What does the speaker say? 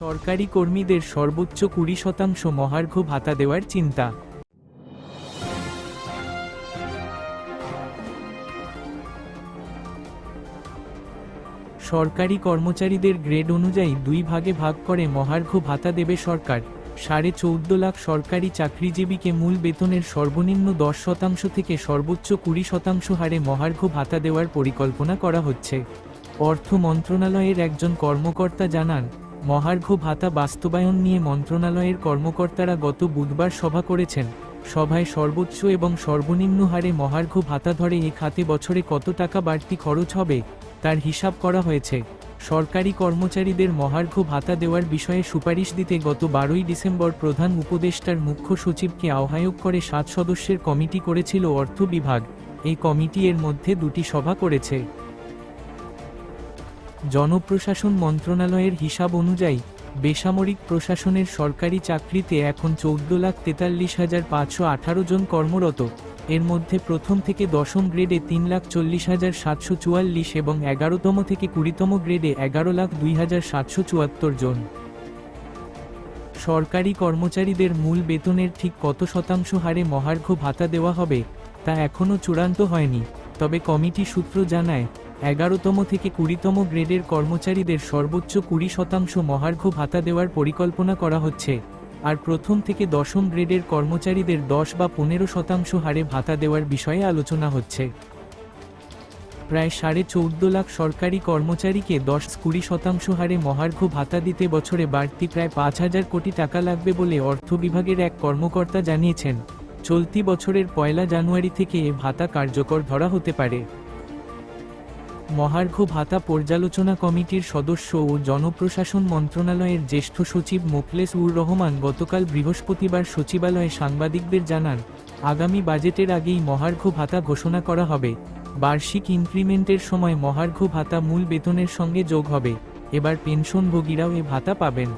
সরকারি কর্মীদের সর্বোচ্চ কুড়ি শতাংশ মহার্ঘ ভাতা দেওয়ার চিন্তা। সরকারি কর্মচারীদের গ্রেড অনুযায়ী দুই ভাগে ভাগ করে মহার্ঘ ভাতা দেবে সরকার। সাড়ে চৌদ্দ লাখ সরকারি চাকরিজীবীকে মূল বেতনের সর্বনিম্ন দশ শতাংশ থেকে সর্বোচ্চ কুড়ি শতাংশ হারে মহার্ঘ ভাতা দেওয়ার পরিকল্পনা করা হচ্ছে। অর্থ মন্ত্রণালয়ের একজন কর্মকর্তা জানান মহার্ঘ ভাতা বাস্তবায়ন নিয়ে মন্ত্রণালয়ের কর্মকর্তারা গত বুধবার সভা করেছেন। সভায় সর্বোচ্চ এবং সর্বনিম্ন হারে মহার্ঘ ভাতা ধরে এ খাতে বছরে কত টাকা বাড়তি খরচ হবে, তার হিসাব করা হয়েছে। সরকারি কর্মচারীদের মহার্ঘ ভাতা দেওয়ার বিষয়ে সুপারিশ দিতে গত বারোই ডিসেম্বর প্রধান উপদেষ্টার মুখ্য সচিবকে আহ্বায়ক করে সাত সদস্যের কমিটি করেছিল অর্থ বিভাগ। এই কমিটি এর মধ্যে দুটি সভা করেছে। জনপ্রশাসন মন্ত্রণালয়ের হিসাব অনুযায়ী, বেসামরিক প্রশাসনের সরকারি চাকরিতে এখন চৌদ্দ লাখ তেতাল্লিশ হাজার পাঁচশো আঠারো জন কর্মরত, এর মধ্যে প্রথম থেকে দশম গ্রেডে তিন লাখ চল্লিশ হাজার সাতশো চুয়াল্লিশ এবং এগারোতম থেকে কুড়িতম গ্রেডে এগারো লাখ দুই হাজার সাতশো চুয়াত্তর জন। সরকারি কর্মচারীদের মূল বেতনের ঠিক কত শতাংশ হারে মহার্ঘ ভাতা দেওয়া হবে, তা এখনও চূড়ান্ত হয়নি, তবে কমিটি সূত্র জানায় এগারোতম থেকে কুড়িতম গ্রেডের কর্মচারীদের সর্বোচ্চ কুড়ি শতাংশ মহার্ঘ ভাতা দেওয়ার পরিকল্পনা করা হচ্ছে, আর প্রথম থেকে দশম গ্রেডের কর্মচারীদের দশ বা পনেরো শতাংশ হারে ভাতা দেওয়ার বিষয়ে আলোচনা হচ্ছে। প্রায় সাড়ে চৌদ্দ লাখ সরকারি কর্মচারীকে দশ কুড়ি শতাংশ হারে মহার্ঘ ভাতা দিতে বছরে বাড়তি প্রায় পাঁচ হাজার কোটি টাকা লাগবে বলে অর্থ বিভাগের এক কর্মকর্তা জানিয়েছেন, চলতি বছরের পয়লা জানুয়ারি থেকে এ ভাতা কার্যকর ধরা হতে পারে। মহার্ঘ ভাতা পর্যালোচনা কমিটির সদস্য ও জনপ্রশাসন মন্ত্রণালয়ের জ্যেষ্ঠ সচিব মোখলেস উর রহমান গতকাল বৃহস্পতিবার সচিবালয়ে সাংবাদিকদের জানান, আগামী বাজেটের আগেই মহার্ঘ ভাতা ঘোষণা করা হবে। বার্ষিক ইনক্রিমেন্টের সময় মহার্ঘ ভাতা মূল বেতনের সঙ্গে যোগ হবে। এবার পেনশনভোগীরাও এ ভাতা পাবেন।